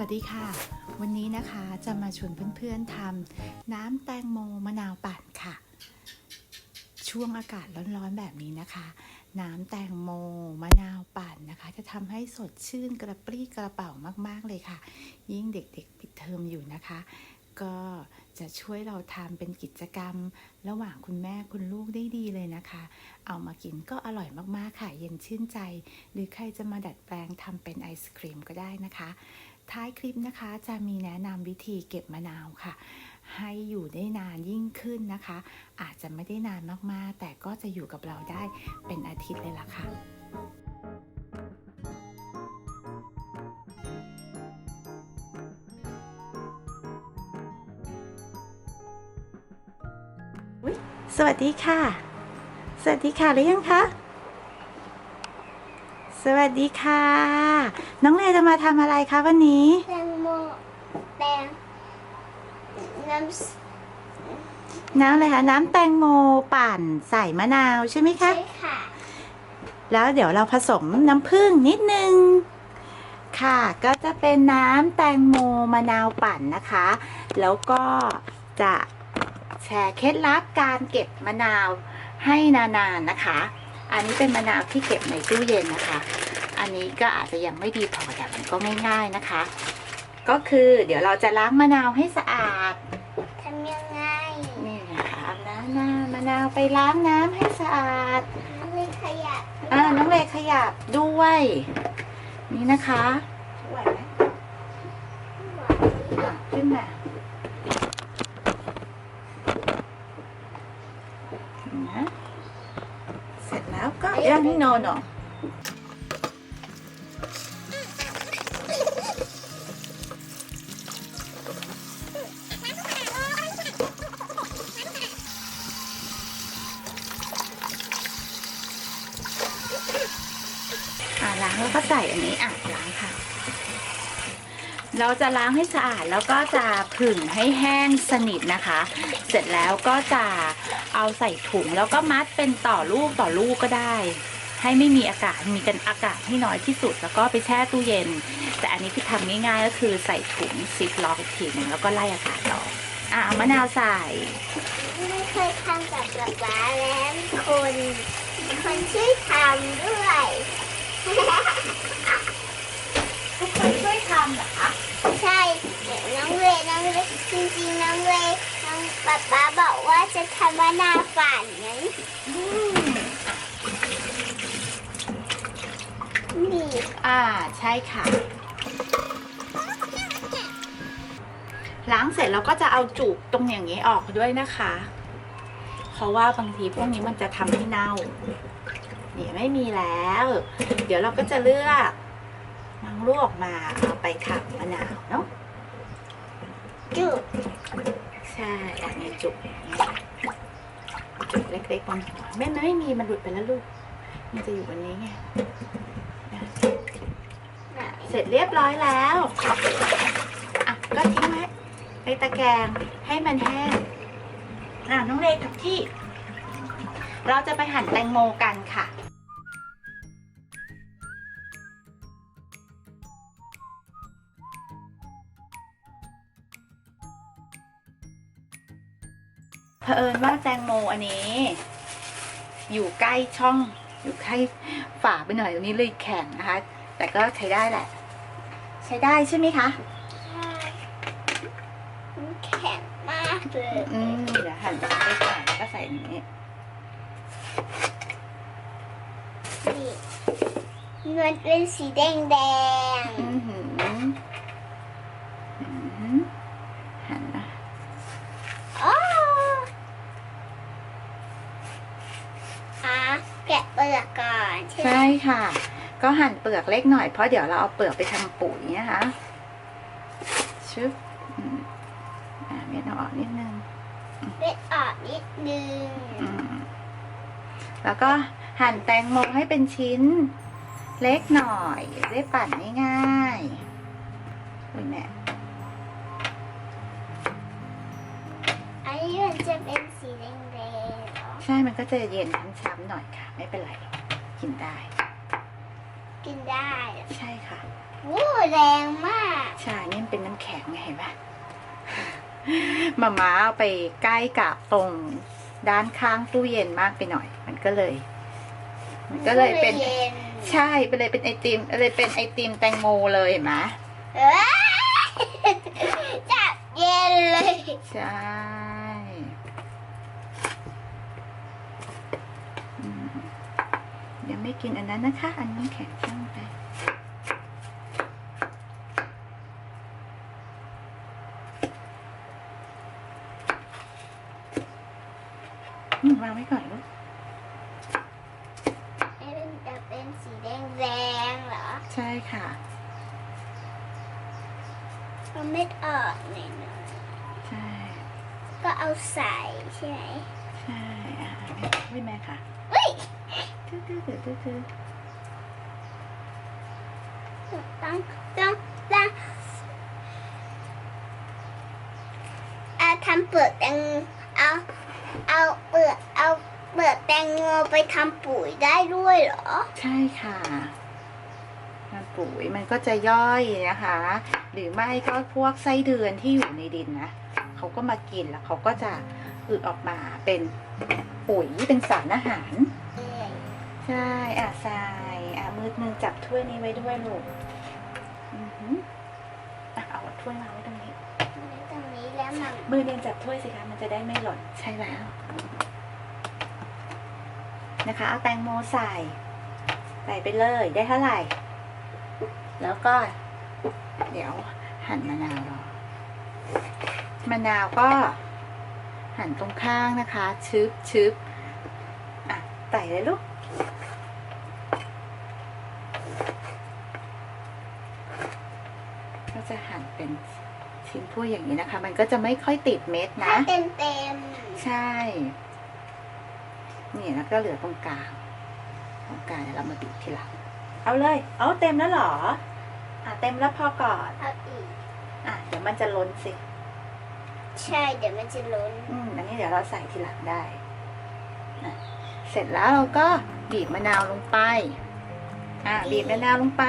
วัสดีค่ะ วันนี้นะคะจะมาชวนเพื่อนๆทำน้ำแตงโมมะนาวปั่นค่ะ ช่วงอากาศร้อนๆแบบนี้นะคะ น้ำแตงโมมะนาวปั่นนะคะ จะทำให้สดชื่นกระปรี้กระเป๋ามากๆเลยค่ะ ยิ่งเด็กๆปิดเทอมอยู่นะคะ ก็จะช่วยเราทำเป็นกิจกรรม ระหว่างคุณแม่คุณลูกได้ดีเลยนะคะ เอามากินก็อร่อยมากๆค่ะ เย็นชื่นใจ หรือใครจะมาดัดแปลงทำเป็นไอศครีมก็ได้นะคะ ท้ายคลิปนะคะจะมีแนะนำวิธีเก็บมะนาวค่ะ ให้อยู่ได้นานยิ่งขึ้นนะคะ อาจจะไม่ได้นานมากๆ แต่ก็จะอยู่กับเราได้เป็นอาทิตย์เลยล่ะค่ะสวัสดีค่ะ สวัสดีค่ะหรือยังคะ สวัสดีค่ะ น้องเลจะมาทำอะไรคะวันนี้แตงโมแตงน้ำสน้ำอะไรคะน้ำแตงโมปั่นใส่มะนาวใช่ไหมคะใช่ค่ะ แล้วเดี๋ยวเราผสมน้ำผึ้งนิดนึงค่ะก็จะเป็นน้ำแตงโมมะนาวปั่นนะคะ แล้วก็จะแชร์เคล็ดลับการเก็บมะนาวให้นานๆนะคะ อันนี้เป็นมะนาวที่เก็บในตู้เย็นนะคะ อันนี้ก็อาจจะยังไม่ดีพอแต่มันก็ง่ายๆนะคะ ก็คือเดี๋ยวเราจะล้างมะนาวให้สะอาดทำยังไงนี่นะคะเอาน้ำหน้ามะนาวไปล้างน้ำให้สะอาดไม่ขยับอ่าน้องเลขยับด้วย นี่นะคะไหวไหมอะขึ้นมานะเสร็จ แล้วก็ย่างนี่นอนเนาะอะล้างแล้วก็ใส่อันนี้อะล้างค่ะ เราจะล้างให้สะอาดแล้วก็จะผึ่งให้แห้งสนิทนะคะ เสร็จแล้วก็จะ เอาใส่ถุงแล้วก็มัดเป็นต่อลูกต่อลูกก็ได้ ให้ไม่มีอากาศมีกันอากาศให้น้อยที่สุด แล้วก็ไปแช่ตู้เย็น แต่อันนี้ที่ทำง่ายๆก็คือใส่ถุงซิปล็อกอีกทีหนึ่งแล้วก็ไล่อากาศออกอะเอามะนาวใส่ไม่เคยทำกับป๊าป๊าแล้วมีคนมีคนช่วยทำด้วยทุกคนช่วยทำเหรอคะใช่เดี๋ยวน้องเวย์น้องเวย์จริงๆน้องเวย์น้อง ป๊าป๊าบอกว่าจะทำมะนาวฝันไงอืมนี่อ่าใช่ค่ะ ล้างเสร็จเราก็จะเอาจุกตรงอย่างนี้ออกด้วยนะคะ เพราะว่าบางทีพวกนี้มันจะทำให้เน่าเนี่ยไม่มีแล้ว เดี๋ยวเราก็จะเลือกนางลวกมาเอาไปทำมะนาวเนาะจุก ใช่อันนี้จุกอย่างนี้จุกเล็กๆบนหัวไม่ไม่มีมันหลุดไปแล้วลูก มันจะอยู่บนนี้ไงเสร็จเรียบร้อยแล้วอะก็ทิ้งไว้ในตะแกรงให้มันแห้งอะน้องเลกับที่ เราจะไปหั่นแตงโมกันค่ะ เผอิญว่าแตงโมอันนี้ อยู่ใกล้ช่อง อยู่ใกล้ฝาไปหน่อยตรงนี้เลยแข็งนะคะ แต่ก็ใช้ได้แหละ ใช้ได้ใช่ไหมคะมันแข็งมากเลยอืมเดี๋ยวหั่นไปเล็กหน่อยแล้วก็ใส่อันนี้นี่มันเป็นสีแดงแดงอือหืออือหือหั่นนะ ๆอ๋ออะแกะเปลือกก่อนใช่ไหมใช่ค่ะ ก็หั่นเปลือกเล็กหน่อยเพราะเดี๋ยวเราเอาเปลือกไปทำปุ๋ยนะคะชึบอืมอ่าเม็ดเอาออกนิดนึงเล็ดออกนิดนึงอืมแล้วก็หั่นแตงโมให้เป็นชิ้น เล็กหน่อยได้ปั่นง่ายๆอุ้ยแม่อันนี้มันจะเป็นสีแดงแดงๆเหรอ ใช่มันก็จะเย็นช้ำๆหน่อยค่ะ ไม่เป็นไร กินได้ กินได้เหรอใช่ค่ะโอ้แรงมาก ใช่นี่มันเป็นน้ำแข็งไงเห็นไหมมาม้าเอาไปใกล้กับตรงด้านข้างตู้เย็นมากไปหน่อย มันก็เลย มันก็เลยเป็นเย็นใช่ไปเลยเป็นไอติมเลยเป็นไอติมแตงโมเลยเห็นไหมเอ้ยจับเย็นเลย ใช่อืมยัง ไม่กินอันนั้นนะคะ อันนี้แข็งช่างไปอืมวางไว้ก่อนลูกนี่มันจะเป็นสีแดงแดงๆเหรอ ใช่ค่ะมันไม่ออกหน่อยใช่ๆก็เอาใส่ใช่ไหม ใช่ อะไม่แม่ค่ะเฮ้ย ตื้อตื้อตื้อตื้อตื้อต้งต้องต้งเอาทำเปลือกแตงเอาเอาเปลือกเอาเปลือกแตงโมไปทำปุ๋ยได้ด้วยเหรอ ใช่ค่ะมันปุ๋ยมันก็จะย่อยนะคะ หรือไม่ก็พวกไส้เดือนที่อยู่ในดินนะเขาก็มากินแล้วเขาก็จะอึออกมาเป็นปุ๋ยเป็นสารอาหาร ใช่อะทรายอะมือนึงจับถ้วยนี้ไว้ด้วยลูกอือหืออะเอาถ้วยมาไว้ตรงนี้ ตรงนี้แล้วมันมือเดียนจับถ้วยสิคะมันจะได้ไม่หล่นใช่แล้ว นะคะเอาแตงโมใส่ ใส่ไปเลยได้เท่าไหร่ แล้วก็ เดี๋ยวหั่นมะนาวรอมะนาวก็ หั่นตรงข้างนะคะ ชึบชึบอะใส่เลยลูก ก็จะหั่นเป็นชิ้นถ้วยอย่างนี้นะคะ มันก็จะไม่ค่อยติดเม็ดถ้านะ เต็มเต็มใช่ นี่แล้วก็เหลือตรงกลาง ตรงกลางเดี๋ยวเรามาบีบทีหลัง เอาเลย เอาเต็มแล้วเหรอ อะเต็มแล้วพอก่อนๆเอาอีก อะเดี๋ยวมันจะล้นสิ ใช่ เดี๋ยวมันจะล้น อืมอันนี้เดี๋ยวเราใส่ทีหลังได้อะเสร็จแล้วเราก็บีบมะนาวลงไป อะบีบมะนาวลงไป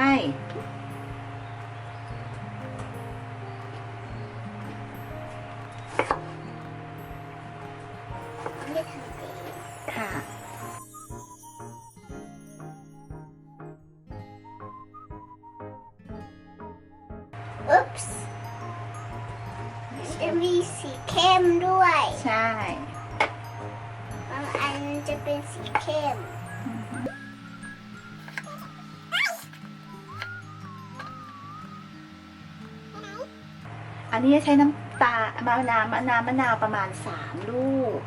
เป็นสีเข้ม อันนี้ใช้น้ำตามะนาวมะนาวมะนาวประมาณสามลูก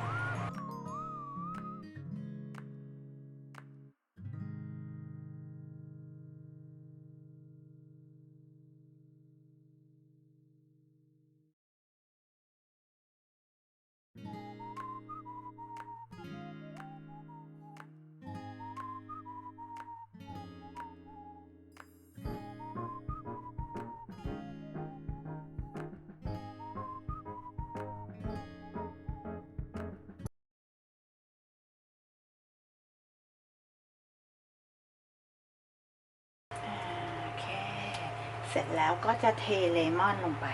เสร็จแล้วก็จะเทเลมอนลงไป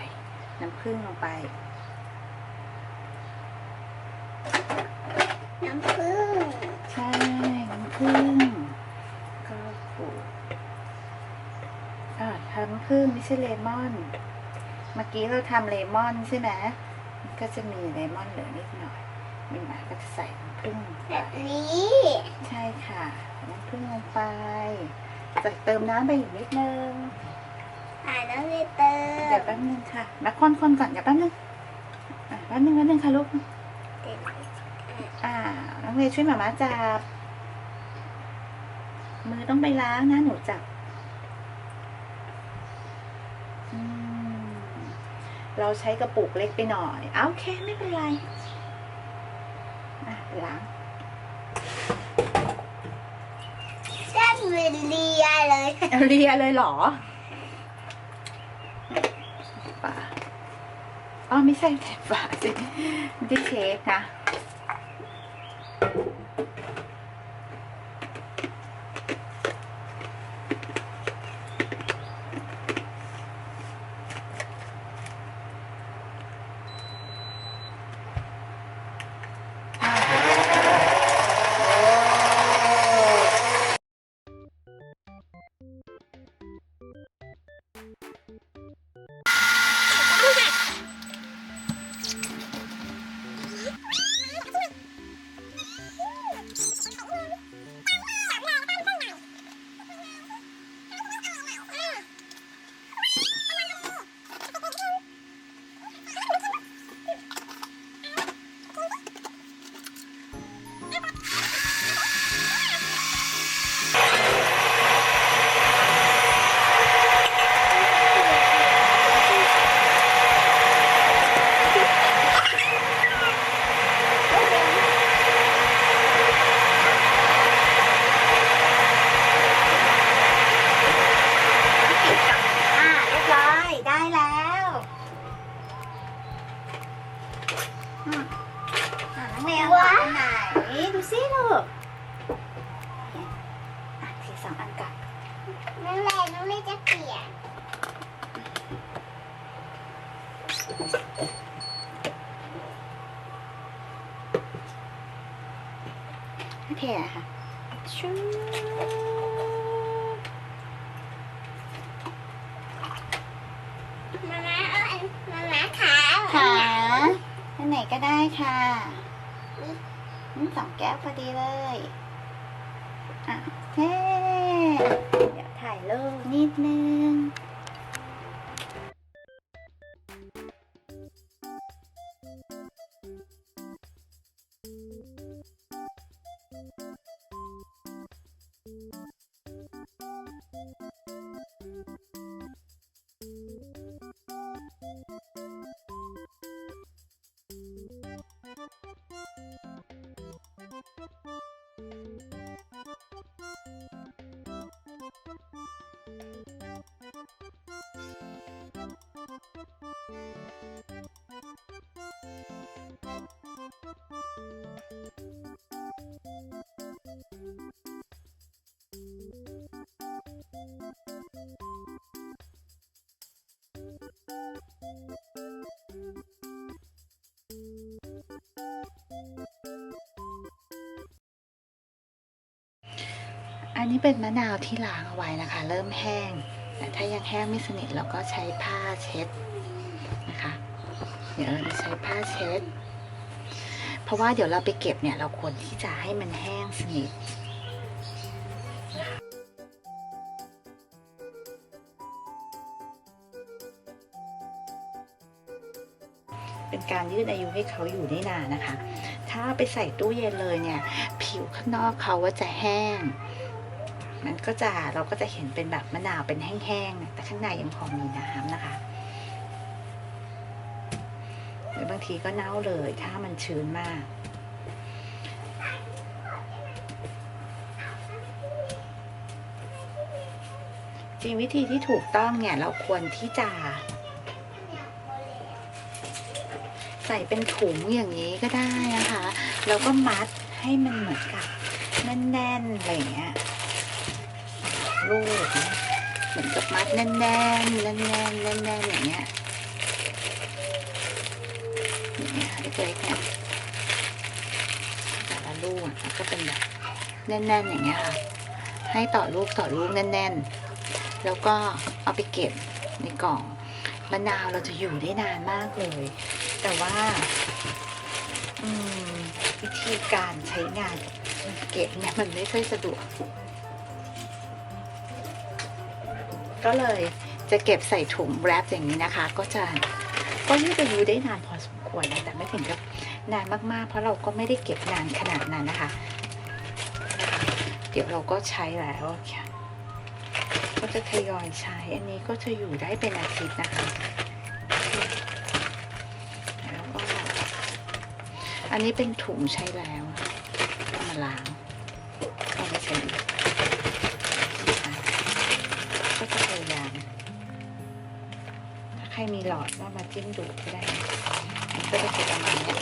น้ำผึ้งลงไป น้ำผึ้งใช่ น้ำผึ้งก็ปลูกอ่าทำน้ำผึ้งไม่ใช่เลมอน เมื่อกี้เราทำเลมอนใช่ไหมมันก็จะมีเลมอนเหลือนิดหน่อยมีหมาก็จะใส่น้ำผึ้งลงแบไปบนี้ ใช่ค่ะใส่น้ำผึ้งลงไปใส่เติมน้ำไปอีกนิดนึง อ่าน้องเลยเติเดี๋ยวมแป๊บนึงค่ะมาคนคนๆก่อนเดี๋ยวแป๊บนึงอะแป๊บนึงแป๊บนึงค่ะลูก อ่า น้องเมย์ช่วยหมาม่าจับ มือต้องไปล้างนะหนูจับอืมเราใช้กระปุกเล็กไปหน่อยเอาโอเคไม่เป็นไร อะไปล้างแซ่บเรียเลย เอาเรียเลยเหรอป่า อ๋อไม่ใช่ แถบป่าสิไม่ได้เชฟนะสิลูกอะทีสองอันกับน้องเลน้องเลจะเปลี่ยนโอเคอะค่ะชูมาม่าเอาอันมาม่าขาขาอันไหนก็ได้ค่ะอืม สองแก้วพอดีเลยอะเฮ้เดี๋ยวถ่ายรูปนิดนึง อันนี้เป็นมะนาวที่ล้างเอาไว้นะคะ เริ่มแห้ง แต่ถ้ายังแห้งไม่สนิทเราก็ใช้ผ้าเช็ดนะคะ เดี๋ยวเราจะใช้ผ้าเช็ด เพราะว่าเดี๋ยวเราไปเก็บเนี่ยเราควรที่จะให้มันแห้งสนิทเป็นการยืดอายุให้เขาอยู่ได้นานนะคะ ถ้าไปใส่ตู้เย็นเลยเนี่ย ผิวข้างนอกเขาว่าจะแห้ง มันก็จะเราก็จะเห็นเป็นแบบมะนาวเป็นแห้งๆแต่ข้างในยังพอมีน้ำนะคะ หรือบางทีก็เน่าเลยถ้ามันชื้นมากจริงวิธีที่ถูกต้องเนี่ยเราควรที่จะ ใส่เป็นถุงอย่างนี้ก็ได้นะคะ แล้วก็มัดให้มันเหมือนกับแน่นๆอะไรอย่างเงี้ย รูปเหมือนกับมัดแน่นๆแน่นๆแน่นๆแน่นอย่างเงี้ยอย่างเงี้ยเล็กๆเนี่ยแต่ละลูกอะแล้วก็เป็นแบบแน่นๆอย่างเงี้ยค่ะ ให้ต่อลูกต่อลูกแน่นๆ แล้วก็เอาไปเก็บในกล่องมะนาวเราจะอยู่ได้นานมากเลย แต่ว่าอืมวิธีการใช้งานเก็บเนี่ยมันไม่ค่อยสะดวก ก็เลยจะเก็บใส่ถุงแรปอย่างนี้นะคะ ก็จะก็ยืดอายุได้นานพอสมควรนะแต่ไม่ถึงกับนานมากๆ เพราะเราก็ไม่ได้เก็บนานขนาดนั้นนะคะ เดี๋ยวเราก็ใช้แล้วค่ะก็จะทยอยใช้อันนี้ก็จะอยู่ได้เป็นอาทิตย์นะคะแล้วก็อันนี้เป็นถุงใช้แล้วมาล้าง ครมีหลอดก็มาจิ้มดูก็ได้นะอันก็จะเก็บประมาณนี้ย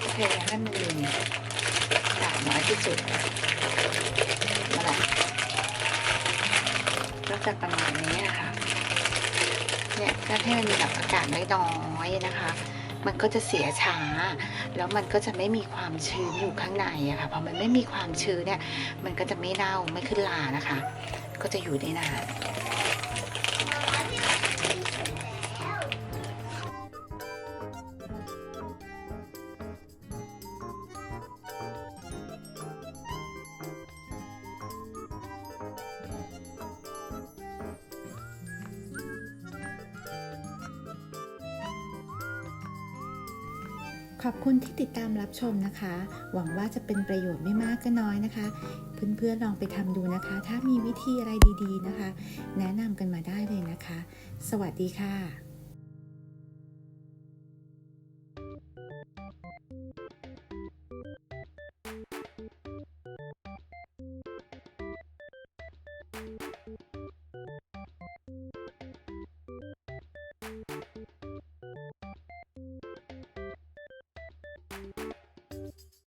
ก็พยายามให้มันลืมด่างน้อยที่สุดนั่นแหละก็จะประมาณนี้ค่ะเนี่ยก็ให้มันมีแบบอากาศน้อยๆนะคะ มันก็จะเสียช้า แล้วมันก็จะไม่มีความชื้นอยู่ข้างในอะค่ะพอมันไม่มีความชื้นเนี่ย มันก็จะไม่เน่าไม่ขึ้นลานะคะ ก็จะอยู่ได้นาน ชมนะคะ หวังว่าจะเป็นประโยชน์ไม่มากก็น้อยนะคะ เพื่อนๆลองไปทำดูนะคะ ถ้ามีวิธีอะไรดีๆนะคะ แนะนำกันมาได้เลยนะคะ สวัสดีค่ะ